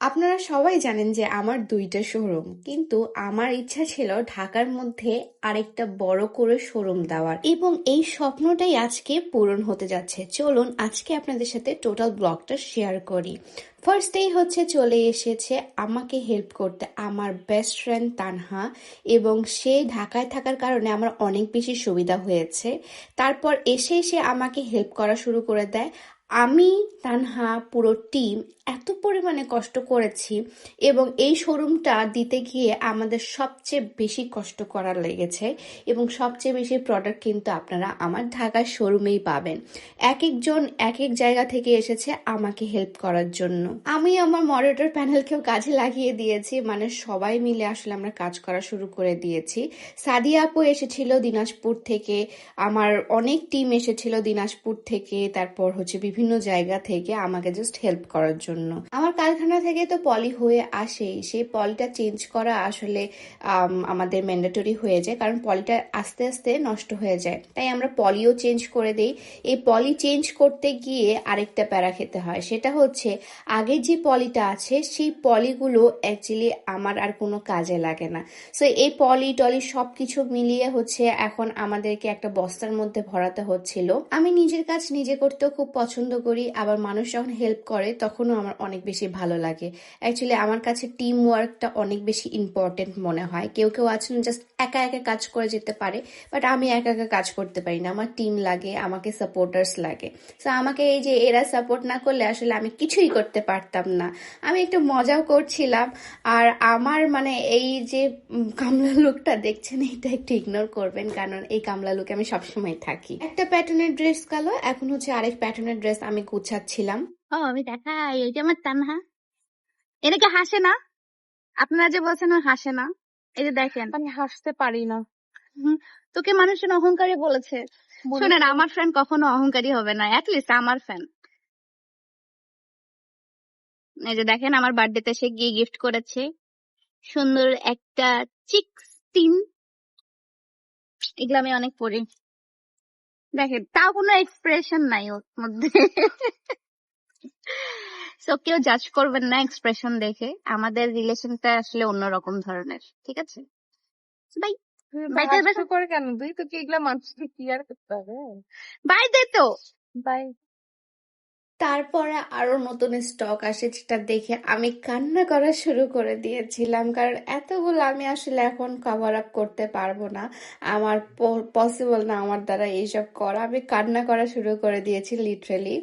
আপনারা সবাই জানেন যে আমার দুইটা শোরুম কিন্তু আমার ইচ্ছা ছিল ঢাকার মধ্যে আরেকটা বড় করে শোরুম দেওয়ার। এবং এই স্বপ্নটাই আজকে পূরণ হতে যাচ্ছে। চলুন, আজকে আপনাদের সাথে টোটাল ব্লগটা শেয়ার করি। ফার্স্ট ফার্স্টেই হচ্ছে চলে এসেছে আমাকে হেল্প করতে আমার বেস্ট ফ্রেন্ড তানহা, এবং সে ঢাকায় থাকার কারণে আমার অনেক বেশি সুবিধা হয়েছে। তারপর এসে এসে আমাকে হেল্প করা শুরু করে দেয়। আমি, তানহা, পুরো টিম এত পরিমাণে কষ্ট করেছি এবং এই শোরুমটা দিতে গিয়ে আমাদের সবচেয়ে বেশি কষ্ট করার লেগেছে এবং সবচেয়ে বেশি প্রোডাক্ট কিন্তু আপনারা আমার ঢাকার শোরুমেই পাবেন। এক একজন এক এক জায়গা থেকে এসেছে আমাকে হেল্প করার জন্য। আমি আমার মডারেটর প্যানেলকেও কাজে লাগিয়ে দিয়েছি মানে সবাই মিলে আসলে আমরা কাজ করা শুরু করে দিয়েছি। সাদিয়া আপু এসেছিল দিনাজপুর থেকে, আমার অনেক টিম এসেছিল দিনাজপুর থেকে, তারপর হচ্ছে বিভিন্ন জায়গা থেকে আমাকে জাস্ট হেল্প করার জন্য। আমার কারখানা থেকে তো পলি হয়ে আসেই। সেই পলিটা চেঞ্জ করা আসলে আমাদের ম্যান্ডেটরি হয়ে যায়, কারণ পলিটা আস্তে আস্তে নষ্ট হয়ে যায়। তাই আমরা পলিও চেঞ্জ করে দেই। এই পলি চেঞ্জ করতে গিয়ে আরেকটা প্যারা খেতে হয়। সেটা হচ্ছে, আগে যে পলিটা আছে, সেই পলিগুলো অ্যাকচুয়ালি আমার আর কোনো কাজে লাগে না। সো এই পলি টলি সব কিছু মিলিয়ে হচ্ছে এখন আমাদেরকে একটা বস্তার মধ্যে ভরাতে হচ্ছিল। আমি নিজের কাজ নিজে করতেও খুব পছন্দ করি, আবার মানুষ যখন হেল্প করে, তখনও আমার অনেক বেশি ভালো লাগে। অ্যাকচুয়ালি আমার কাছে টিম ওয়ার্কটা অনেক বেশি ইম্পর্টেন্ট মনে হয়। কেউ কেউ আছেন জাস্ট একা একা কাজ করে যেতে পারে বাট আমি একা একা কাজ করতে পারি না। আমার টিম লাগে, আমাকে সাপোর্টার্স লাগে। সো আমাকে এই যে এরা সাপোর্ট না করলে আসলে আমি কিছুই করতে পারতাম না। আমি একটু মজাও করছিলাম, আর আমার মানে এই যে কামলা লুকটা দেখছেন, এটা একটু ইগনোর করবেন, কারণ এই কামলা লুকে আমি সবসময় থাকি। একটা প্যাটার্নের ড্রেস কালো, এখন হচ্ছে আরেক প্যাটার্নের ড্রেস আমি গুছাচ্ছিলাম। ও আমি দেখাই এই যে আমার তানহা। এটা কি হাসে না? আপনারা যে বলছেন হাসে না। এই যে দেখেন। আমি হাসতে পারি না। তোকে মানুষজন অহংকারী বলেছে। শোনেন আমার ফ্রেন্ড কখনো অহংকারী হবে না অ্যাটলিস্ট আমার ফ্যান এই যে দেখেন আমার বার্থডেতে সে গিয়ে গিফট করেছে। সুন্দর একটা চিক্স টিন এগুলো আমি অনেক পড়ি। দেখেন তাও কোনো এক্সপ্রেশন নাই ওর মধ্যে। সো কেউ জাজ করবেন না এক্সপ্রেশন দেখে। আমাদের রিলেশনটা আসলে অন্যরকম ধরনের ঠিক আছে? বাই বাই তাই করে কেন? তুই তোকে এগুলা মানুষকে ক্লিয়ার করতে হবে? বাই দে তো। বাই তারপরে আরও নতুন স্টক আসে যেটা দেখে আমি কান্না করা শুরু করে দিয়েছিলাম, কারণ এতগুলো আমি আসলে এখন কভার আপ করতে পারব না। আমার পসিবল না আমার দ্বারা এইসব করা। আমি কান্না করা শুরু করে দিয়েছি লিটারেলি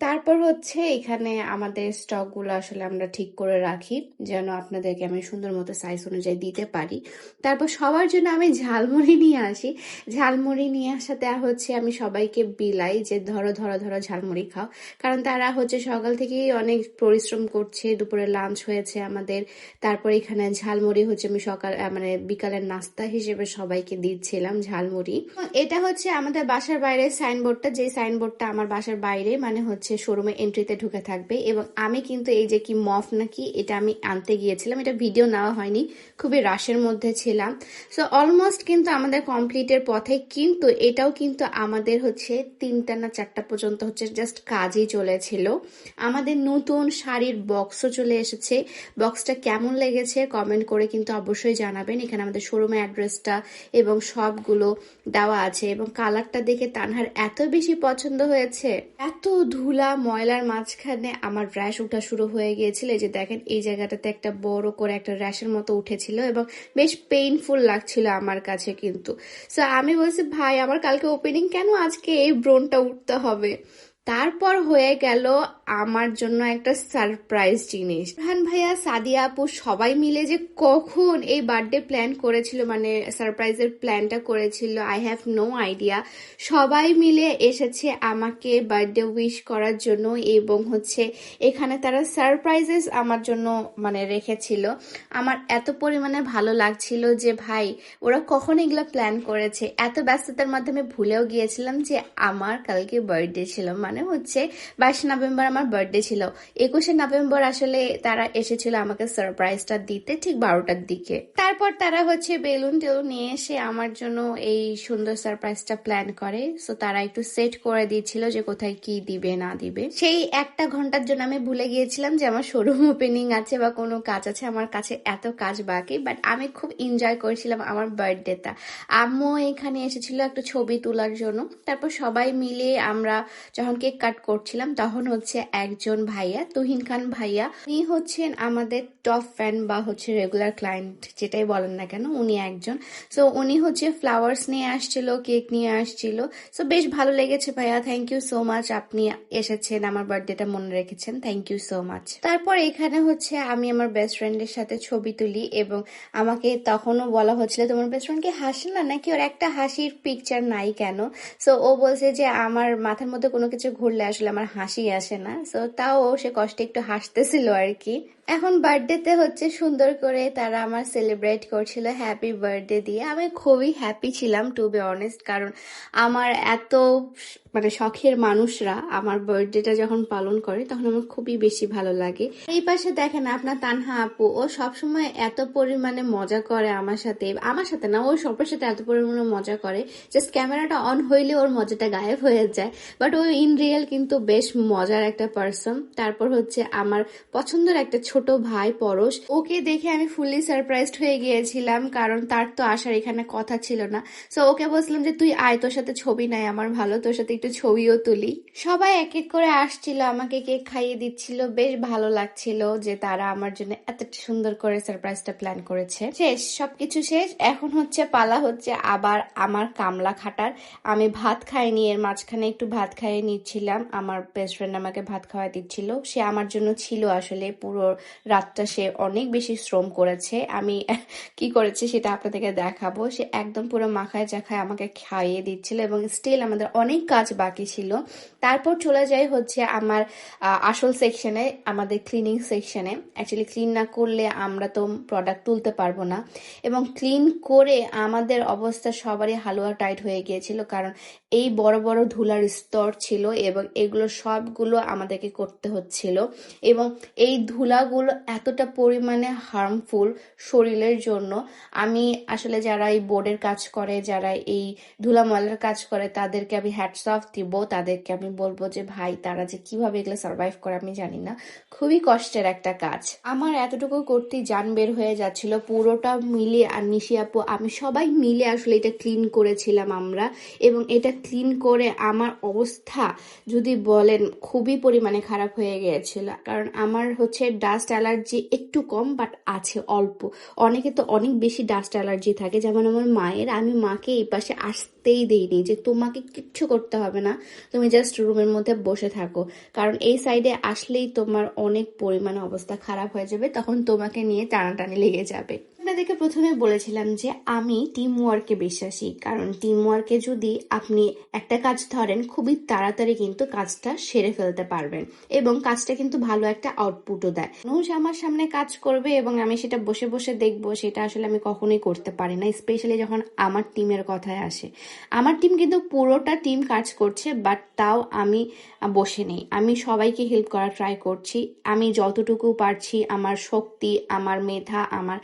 তারপর হচ্ছে এখানে আমাদের স্টকগুলো আসলে আমরা ঠিক করে রাখি, যেন আপনাদেরকে আমি সুন্দর মতো সাইজ অনুযায়ী দিতে পারি। তারপর সবার জন্য আমি ঝালমুড়ি নিয়ে আসি। ঝালমুড়ি নিয়ে আসাতে হচ্ছে আমি সবাইকে বিলাই যে ধরো ধরো ধরো ঝালমুড়ি খাও। কারণ তারা হচ্ছে সকাল থেকেই অনেক পরিশ্রম করছে, দুপুরে লাঞ্চ হয়েছে আমাদের। তারপর এখানে ঝালমুড়ি হচ্ছে আমি সকাল মানে বিকালের নাস্তা হিসেবে সবাইকে দিচ্ছিলাম ঝালমুড়ি। এটা হচ্ছে আমাদের বাসার বাইরে সাইনবোর্ডটা যে সাইনবোর্ডটা আমার বাসার বাইরে মানে হচ্ছে শোরুমে এন্ট্রিতে ঢুকে থাকবে এবং আমি কিন্তু এই যে কি মফ নাকি, এটা আমি আনতে গিয়েছিলাম। এটা ভিডিও নেওয়া হয়নি, খুবই রাশের মধ্যে ছিলাম। সো অলমোস্ট কিন্তু আমাদের কমপ্লিটের পথে, কিন্তু এটাও কিন্তু আমাদের হচ্ছে তিনটা না চারটা পর্যন্ত হচ্ছে জাস্ট কাজই চলেছিল। আমাদের নতুন শাড়ির বক্সও চলে এসেছে। বক্সটা কেমন লেগেছে কমেন্ট করে কিন্তু অবশ্যই জানাবেন। এখানে আমাদের শোরুমের অ্যাড্রেসটা এবং সবগুলো দেওয়া আছে এবং কালারটা দেখে তানহার এত বেশি পছন্দ হয়েছে। এত ধুলা ময়লার মাঝখানে আমার র্যাশ উঠা শুরু হয়ে গিয়েছিল। যে দেখেন, এই জায়গাটাতে একটা বড় করে একটা র্যাশের মতো উঠেছিল এবং বেশ পেইনফুল লাগছিল আমার কাছে কিন্তু। সো আমি বলছি, ভাই, আমার কালকে ওপেনিং কেন আজকে এই ব্রোনটা উঠতে হবে? তারপর হয়ে গেল আমার জন্য একটা সারপ্রাইজ জিনিস। রহান ভাইয়া, সাদিয়া আপু সবাই মিলে যে কখন এই বার্থডে প্ল্যান করেছিল মানে সারপ্রাইজের প্ল্যানটা করেছিল আই হ্যাভ নো আইডিয়া সবাই মিলে এসেছে আমাকে বার্থডে উইশ করার জন্য এবং হচ্ছে এখানে তারা সারপ্রাইজেস আমার জন্য মানে রেখেছিল। আমার এত পরিমাণে ভালো লাগছিল যে, ভাই, ওরা কখন এগুলো প্ল্যান করেছে? এত ব্যস্ততার মাধ্যমে ভুলেও গিয়েছিলাম যে, আমার কালকে বার্থডে ছিল। মানে হচ্ছে বাইশে নভেম্বর আমার বার্থডে ছিল। একুশে নভেম্বর আসলে তারা এসেছিল আমাকে সারপ্রাইজটা দিতে ঠিক বারোটার দিকে। তারপর তারা হচ্ছে বেলুন টেলুন নিয়ে এসে আমার জন্য এই সুন্দর সারপ্রাইজটা প্ল্যান করে। সো তারা একটু সেট করে দিয়েছিল যে কোথায় কি দিবে, না দিবে। সেই একটা ঘণ্টার জন্য আমি ভুলে গিয়েছিলাম যে আমার শোরুম ওপেনিং আছে বা কোনো কাজ আছে, আমার কাছে এত কাজ বাকি। বাট আমি খুব এনজয় করেছিলাম আমার বার্থডেটা আম্মু এখানে এসেছিল একটা ছবি তোলার জন্য। তারপর সবাই মিলে আমরা যখন কেক কাট করছিলাম, তখন হচ্ছে একজন ভাইয়া, তুহিন খান ভাইয়া। উনি হচ্ছেন আমাদের টপ ফ্যান বা হচ্ছে রেগুলার ক্লায়েন্ট যেটাই বলেন না কেন, উনি একজন। সো উনি হচ্ছে ফ্লাওয়ার্স নিয়ে আসছিল কেক নিয়ে আসছিল। সো বেশ ভালো লেগেছে ভাইয়া থ্যাংক ইউ সো মাচ আপনি এসেছেন, আমার বার্থডেটা মনে রেখেছেন থ্যাংক ইউ সো মাচ তারপর এখানে হচ্ছে আমি আমার বেস্ট ফ্রেন্ডের সাথে ছবি তুলি এবং আমাকে তখনও বলা হচ্ছিল, তোমার বেস্ট ফ্রেন্ড কি হাসে না? নাকি ওর একটা হাসির পিকচার নাই কেন? সো ও বলছে যে, আমার মাথার মধ্যে কোনো কিছু ঘুরলে আসলে আমার হাসি আসে না। সো তাও সে কষ্টে একটু হাসতেছিল আর কি। এখন বার্থডেতে হচ্ছে সুন্দর করে তারা আমার সেলিব্রেট করছিল হ্যাপি বার্থডে দিয়ে। আমি খুবই হ্যাপি ছিলাম টু বি অনেস্ট কারণ আমার এত মানে শখের মানুষরা আমার বার্থডেটা যখন পালন করে, তখন আমার খুবই বেশি ভালো লাগে। এই পাশে দেখেন আপনার তানহা আপু, ও সবসময় এত পরিমাণে মজা করে আমার সাথে। আমার সাথে না, ও সবার সাথে এত পরিমাণে মজা করে। জাস্ট ক্যামেরাটা অন হইলে ওর মজাটা গায়েব হয়ে যায়। বাট ও ইন রিয়েল কিন্তু বেশ মজার একটা পার্সন তারপর হচ্ছে আমার পছন্দের একটা ছোট ভাই পরশ, ওকে দেখে আমি ফুললি সারপ্রাইজড হয়ে গিয়েছিলাম, কারণ তার তো আসার এখানে কথা ছিল না। সো ওকে বলছিলাম যে, তুই আয়, তোর সাথে ছবি নাই আমার ভালো, তোর সাথে একটু ছবিও তুলি। সবাই এক এক করে আসছিল, আমাকে কেক খাইয়ে দিচ্ছিল, বেশ ভালো লাগছিল যে, তারা আমার জন্য এত সুন্দর করে সারপ্রাইজটা প্ল্যান করেছে। শেষ, সবকিছু শেষ, এখন হচ্ছে পালা হচ্ছে আবার আমার কামলা খাটার। আমি ভাত খাইনি, এর মাঝখানে একটু ভাত খাইয়ে নিচ্ছিলাম, আমার বেস্ট ফ্রেন্ড আমাকে ভাত খাওয়া দিচ্ছিল, সে আমার জন্য ছিল আসলে পুরো রাতটা সে অনেক বেশি শ্রম করেছে। আমি কি করেছে সেটা আপনাদেরকে দেখাবো। সে একদম পুরো মাখায় চাখায় আমাকে খাইয়ে দিচ্ছিল এবং স্টিল আমাদের অনেক কাজ বাকি ছিল। তারপর চলে যাই হচ্ছে আমার আসল সেকশনে আমাদের ক্লিনিং সেকশনে অ্যাকচুয়ালি ক্লিন না করলে আমরা তো প্রোডাক্ট তুলতে পারব না। এবং ক্লিন করে আমাদের অবস্থা সবারই হালুয়া টাইট হয়ে গিয়েছিল কারণ এই বড় বড় ধুলার স্তর ছিল এবং এগুলো সবগুলো আমাদেরকে করতে হচ্ছিল। এবং এই ধুলাগুলো এতটা পরিমাণে হার্মফুল শরীরের জন্য। আমি আসলে যারা এই বোর্ডের কাজ করে, যারা এই ধুলা ময়লার কাজ করে, তাদেরকে আমি হ্যাটস অফ দিব। তাদেরকে আমি বলব যে, ভাই, তারা যে কীভাবে এগুলো সার্ভাইভ করে আমি জানি না। খুবই কষ্টের একটা কাজ। আমার এতটুকু করতেই যান বের হয়ে যাচ্ছিল পুরোটা মিলে আর নিশি আপু, আমি সবাই মিলে আসলে এটা ক্লিন করেছিলাম আমরা। এবং এটা ক্লিন করে আমার অবস্থা যদি বলেন, খুবই পরিমাণে খারাপ হয়ে গিয়েছিল। কারণ আমার হচ্ছে ডাস্ট অ্যালার্জি একটু কম বাট আছে অল্প। অনেকে তো অনেক বেশি ডাস্ট অ্যালার্জি থাকে। যেমন আমার মায়ের, আমি মাকে এই পাশে আসতেই দেইনি যে তোমাকে কিচ্ছু করতে হবে না, তুমি জাস্ট রুমের মধ্যে বসে থাকো। কারণ এই সাইডে আসলেই তোমার অনেক পরিমাণে অবস্থা খারাপ হয়ে যাবে, তখন তোমাকে নিয়ে টানাটানি লেগে যাবে। আপনাদেরকে প্রথমে বলেছিলাম যে আমি টিম ওয়ার্কে বিশ্বাসী। কারণ টিম ওয়ার্কে যদি আপনি একটা কাজ ধরেন, খুবই তাড়াতাড়ি কিন্তু কাজটা সেরে ফেলতে পারবেন এবং কাজটা কিন্তু ভালো একটা আউটপুটও দেয়। মানুষ আমার সামনে কাজ করবে এবং আমি সেটা বসে বসে দেখব, সেটা আসলে আমি কখনোই করতে পারি না স্পেশালি যখন আমার টিমের কথায় আসে। আমার টিম কিন্তু পুরোটা টিম কাজ করছে বাট তাও আমি বসে নেই। আমি সবাইকে হেল্প করার ট্রাই করছি। আমি যতটুকু পারছি, আমার শক্তি, আমার মেধা, আমার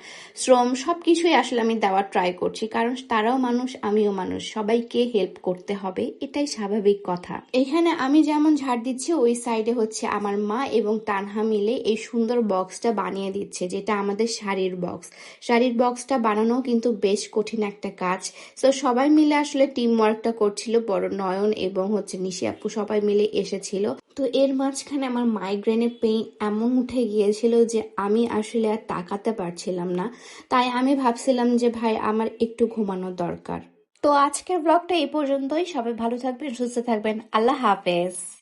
শ্রম সবকিছুই আসলে আমি দেওয়ার ট্রাই করছি। কারণ তারাও মানুষ, আমিও মানুষ। সবাইকে হেল্প করতে হবে, এটাই স্বাভাবিক কথা। এখানে আমি যেমন ঝাড় দিচ্ছি, ওই সাইডে হচ্ছে আমার মা এবং তানহা মিলে এই সুন্দর বক্সটা বানিয়ে দিচ্ছে, যেটা আমাদের শাড়ির বক্স শাড়ির বক্সটা বানানো কিন্তু বেশ কঠিন একটা কাজ। তো সবাই মিলে আসলে টিম ওয়ার্কটা করছিল বড় নয়ন এবং হচ্ছে নিশি আপু সবাই মিলে এসেছিল। তো এর মাঝখানে আমার মাইগ্রেনের পেইন এমন উঠে গিয়েছিল যে আমি আসলে আর তাকাতে পারছিলাম না। তাই আমি ভাবছিলাম যে, ভাই, আমার একটু ঘুমানো দরকার। তো আজকের ব্লগটা এই পর্যন্তই। সবাই ভালো থাকবেন, সুস্থ থাকবেন। আল্লাহ হাফেজ।